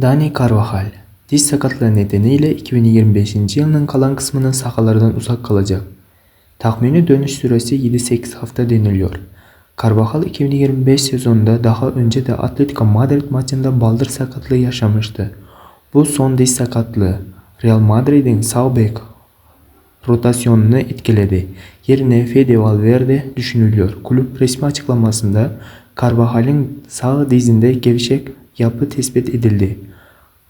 Dani Carvajal diz sakatlığı nedeniyle 2025 yılının kalan kısmında sahalardan uzak kalacak. Tahmini dönüş süresi 7-8 hafta deniliyor. Carvajal 2025 sezonunda daha önce de Atletico Madrid maçında baldır sakatlığı yaşamıştı. Bu son diz sakatlığı Real Madrid'in sağ bek rotasyonunu etkiledi. Yerine Fede Valverde düşünülüyor. Kulüp resmi açıklamasında Carvajal'in sağ dizinde gevşek yapı tespit edildi.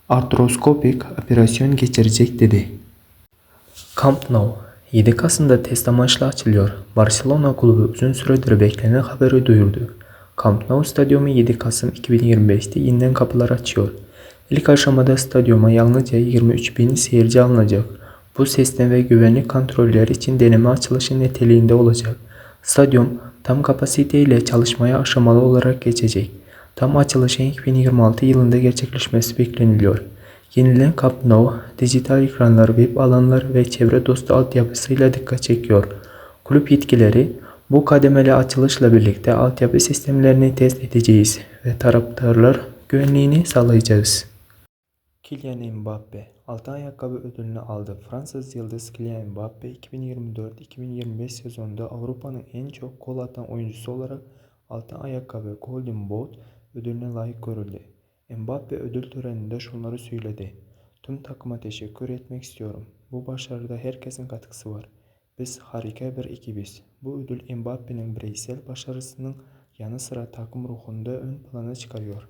Artroskopik operasyon geçirecek dedi. Camp Nou 7 Kasım'da test amaçlı açılıyor. Barcelona kulübü uzun süredir beklenen haberi duyurdu. Camp Nou stadyumu 7 Kasım 2025'te yeniden kapılar açıyor. İlk aşamada stadyuma yalnızca 23 bin seyirci alınacak. Bu sistem ve güvenlik kontrolleri için deneme açılışı niteliğinde olacak. Stadyum tam kapasiteyle çalışmaya aşamalı olarak geçecek. Tam açılışın 2026 yılında gerçekleşmesi bekleniliyor. Yenilen Camp Nou, dijital ekranlar, web alanlar ve çevre dostu altyapısıyla dikkat çekiyor. Kulüp yetkileri bu kademeli açılışla birlikte altyapı sistemlerini test edeceğiz ve taraftarlar güvenliğini sağlayacağız. Kylian Mbappe altın ayakkabı ödülünü aldı. Fransız yıldız Kylian Mbappe 2024-2025 sezonunda Avrupa'nın en çok gol atan oyuncusu olarak altın ayakkabı Golden Boot ödülüne layık görüldü. Mbappe ödül töreninde şunları söyledi. Tüm takıma teşekkür etmek istiyorum. Bu başarıda herkesin katkısı var. Biz harika bir ekibiz. Bu ödül Mbappe'nin bireysel başarısının yanı sıra takım ruhunu da ön plana çıkarıyor.